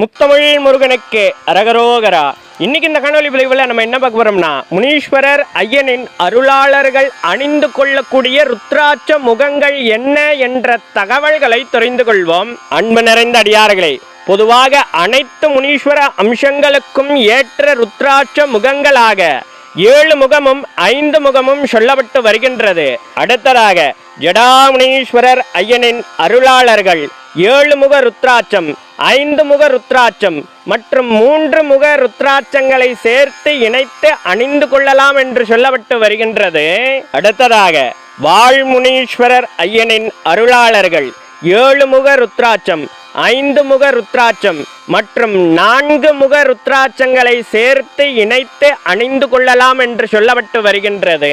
முத்தமிழ் முருகனுக்கு அரகரோகரா. இன்னைக்கு இந்த காணொலி விளைவில் நம்ம என்ன பார்க்க போறோம்னா முனீஸ்வரர் ஐயனின் அருளாளர்கள் அணிந்து கொள்ளக்கூடிய ருத்ராட்ச முகங்கள் என்ன என்ற தகவல்களை தெரிந்து கொள்வோம். அன்பு நிறைந்த அடியார்களே பொதுவாக அனைத்து முனீஸ்வர அம்சங்களுக்கும் ஏற்ற ருத்ராட்ச முகங்களாக ஏழு முகமும் ஐந்து முகமும் சொல்லப்பட்டு வருகின்றது. அடுத்ததாக ஜடாமுனீஸ்வரர் ஐயனின் அருளாளர்கள் ஏழு முக ருத்ராட்சம் ஐந்து முக ருத்ராட்சம் மற்றும் மூன்று முக ருத்ராட்சங்களை சேர்த்து இணைத்து அணிந்து கொள்ளலாம் என்று சொல்லப்பட்டு வருகின்றது. அடுத்ததாக வாழ்முனீஸ்வரர் ஐயனின் அருளாளர்கள் ஏழு முக ருத்ராட்சம் ஐந்து முக ருத்ராட்சம் மற்றும் நான்கு முக ருத்ராட்சங்களை சேர்த்து இணைத்து அணிந்து கொள்ளலாம் என்று சொல்லப்பட்டு வருகின்றது.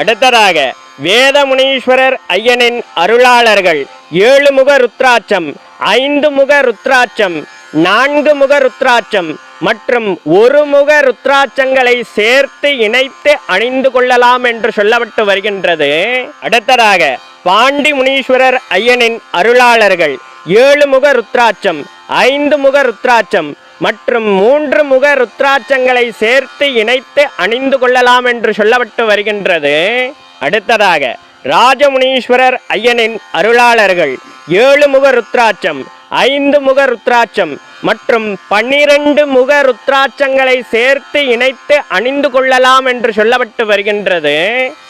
அடுத்ததாக வேதமுனீஸ்வரர் ஐயனின் அருளாளர்கள் ஏழு முக ருத்ராட்சம் ஐந்து முக ருத்ராட்சம் நான்கு முக ருத்ராட்சம் மற்றும் ஒரு முக ருத்ராட்சங்களை சேர்த்து இணைத்து அணிந்து கொள்ளலாம் என்று சொல்லப்பட்டு வருகின்றது. அடுத்ததாக பாண்டி முனீஸ்வரர் ஐயனின் அருளாளர்கள் ஏழு முக ருத்ராட்சம் ஐந்து முக ருத்ராட்சம் மற்றும் மூன்று முக ருத்ராட்சங்களை சேர்த்து இணைத்து அணிந்து கொள்ளலாம் என்று சொல்லப்பட்டு வருகின்றது. அடுத்ததாக ராஜமுனீஸ்வரர் ஐயனின் அருளாளர்கள் ஏழு முக ருத்ராட்சம் ஐந்து முக ருத்ராட்சம் மற்றும் பன்னிரண்டு முக ருத்ராட்சங்களை சேர்த்து இணைத்து அணிந்து கொள்ளலாம் என்று சொல்லப்பட்டு வருகின்றது.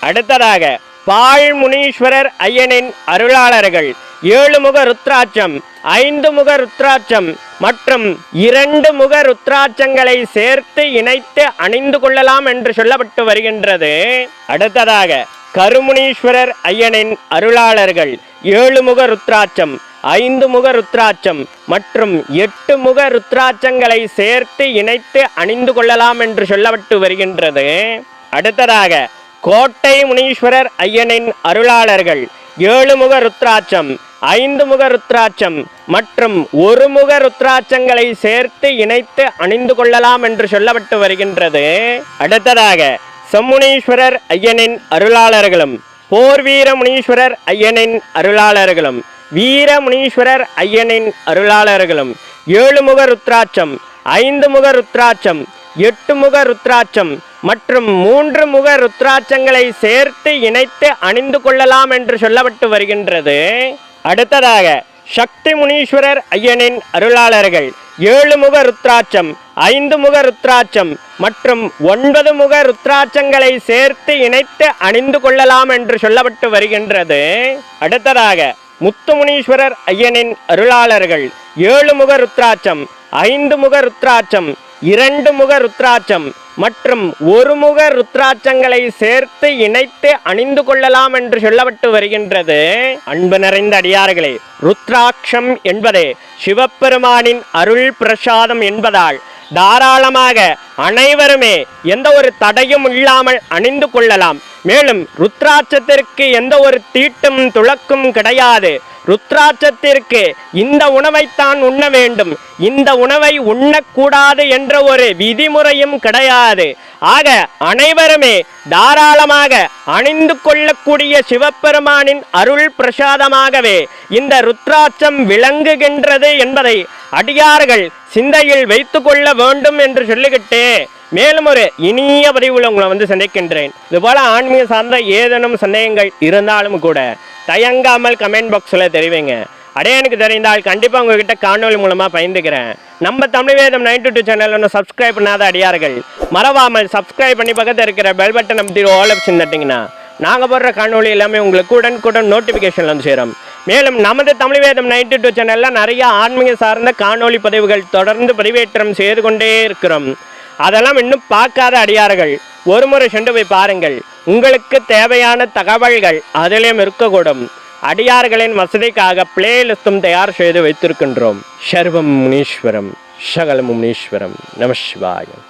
அடுத்ததாக பாழ் முனீஸ்வரர் ஐயனின் அருளாளர்கள் ஏழு முக ருத்ராட்சம் ஐந்து முக ருத்ராட்சம் மற்றும் இரண்டு முக ருத்ராட்சங்களை சேர்த்து இணைத்து அணிந்து கொள்ளலாம் என்று சொல்லப்பட்டு வருகின்றது. அடுத்ததாக கருமுனீஸ்வரர் ஐயனின் அருளாளர்கள் ஏழு முக ருத்ராட்சம் ஐந்து முக ருத்ராட்சம் மற்றும் எட்டு முக ருத்ராட்சங்களை சேர்த்து இணைத்து அணிந்து கொள்ளலாம் என்று சொல்லப்பட்டு வருகின்றது. அடுத்ததாக கோட்டை முனீஸ்வரர் ஐயனின் அருளாளர்கள் ஏழு முக ருத்ராட்சம் ஐந்து முக ருத்ராட்சம் மற்றும் ஒரு முக ருத்ராட்சங்களை சேர்த்து இணைத்து அணிந்து கொள்ளலாம் என்று சொல்லப்பட்டு வருகின்றது. அடுத்ததாக செம்முனீஸ்வரர் ஐயனின் அருளாளர்களும் போர் வீர முனீஸ்வரர் ஐயனின் அருளாளர்களும் வீர முனீஸ்வரர் ஐயனின் அருளாளர்களும் ஏழு முக ருத்ராட்சம் ஐந்து முக ருத்ராட்சம் எட்டு முக ருத்ராட்சம் மற்றும் மூன்று முக ருத்ராட்சங்களை சேர்த்து இணைத்து அணிந்து கொள்ளலாம் என்று சொல்லப்பட்டு வருகின்றது. அடுத்ததாக சக்தி முனீஸ்வரர் ஐயனின் அருளாளர்கள் ஏழு முக ருத்ராட்சம் ஐந்து முக ருத்ராட்சம் மற்றும் ஒன்பது முக ருத்ராட்சங்களை சேர்த்து இணைத்து அணிந்து கொள்ளலாம் என்று சொல்லப்பட்டு வருகின்றது. அடுத்ததாக முத்துமுனீஸ்வரர் ஐயனின் அருளாளர்கள் ஏழு முக ருத்ராட்சம் ஐந்து முக ருத்ராட்சம் இரண்டு முக ருத்ராட்சம் மற்றும் ஒரு முக ருத்ராட்சங்களை சேர்த்து இணைத்து அணிந்து கொள்ளலாம் என்று சொல்லப்பட்டு வருகின்றது. அன்பு நிறைந்த அடியார்களே ருத்ராட்சம் என்பதே சிவபெருமானின் அருள் பிரசாதம் என்பதால் தாராளமாக அனைவருமே எந்த ஒரு தடையும் இல்லாமல் அணிந்து கொள்ளலாம். மேலும் ருத்ராட்சத்திற்கு எந்த ஒரு தீட்டும் துளக்கும் கிடையாது. ருத்ராட்சத்திற்கு இந்த உணவைத்தான் உண்ண வேண்டும். இந்த உணவை உண்ணக்கூடாது என்ற ஒரு விதிமுறையும் கிடையாது. ஆக அனைவருமே தாராளமாக அணிந்து கொள்ளக்கூடிய சிவபெருமானின் அருள் பிரசாதமாகவே இந்த ருத்ராட்சம் விளங்குகின்றது என்பதை அடியார்கள் சிந்தையில் வைத்து கொள்ள வேண்டும் என்று சொல்லிக்கிட்டு மேலும் ஒரு இனிய பதிவில் உங்களை வந்து சந்திக்கின்றேன். இதுபோல ஆன்மீக சார்ந்த ஏதேனும் சந்தேகங்கள் இருந்தாலும் கூட தயங்காமல் கமெண்ட் பாக்ஸில் தெரிவிங்க. அடே எனக்கு தெரிந்தால் கண்டிப்பாக உங்ககிட்ட காணொலி மூலமாக பயந்துக்கிறேன். நம்ம Tamil Vedam nine two channel ஒன்று சப்ஸ்கிரைப் பண்ணாத அடியார்கள் மறவாமல் சப்ஸ்கிரைப் பண்ணி பக்கத்தில் இருக்கிற பெல் பட்டன் அமைத்தி ஆல் ஆப்ஷன் தட்டிங்கன்னா நாங்கள் போடுற காணொலி எல்லாமே உங்களுக்கு உடனுக்குடன் நோட்டிஃபிகேஷன் வந்து சேரும். மேலும் நமது தமிழ் வேதம் நைன்டி டூ சேனலில் நிறைய ஆன்மீக சார்ந்த காணொளி பதிவுகள் தொடர்ந்து பதிவேற்றம் செய்து கொண்டே இருக்கிறோம். அதெல்லாம் இன்னும் பார்க்காத அடியார்கள் ஒரு முறை சென்று போய் பாருங்கள். உங்களுக்கு தேவையான தகவல்கள் அதிலும் இருக்கக்கூடும். அடியார்களின் வசதிக்காக பிளேலிஸ்டும் தயார் செய்து வைத்திருக்கின்றோம். சர்வம் முனீஸ்வரம் சகல முனீஸ்வரம். நம சிவாயம்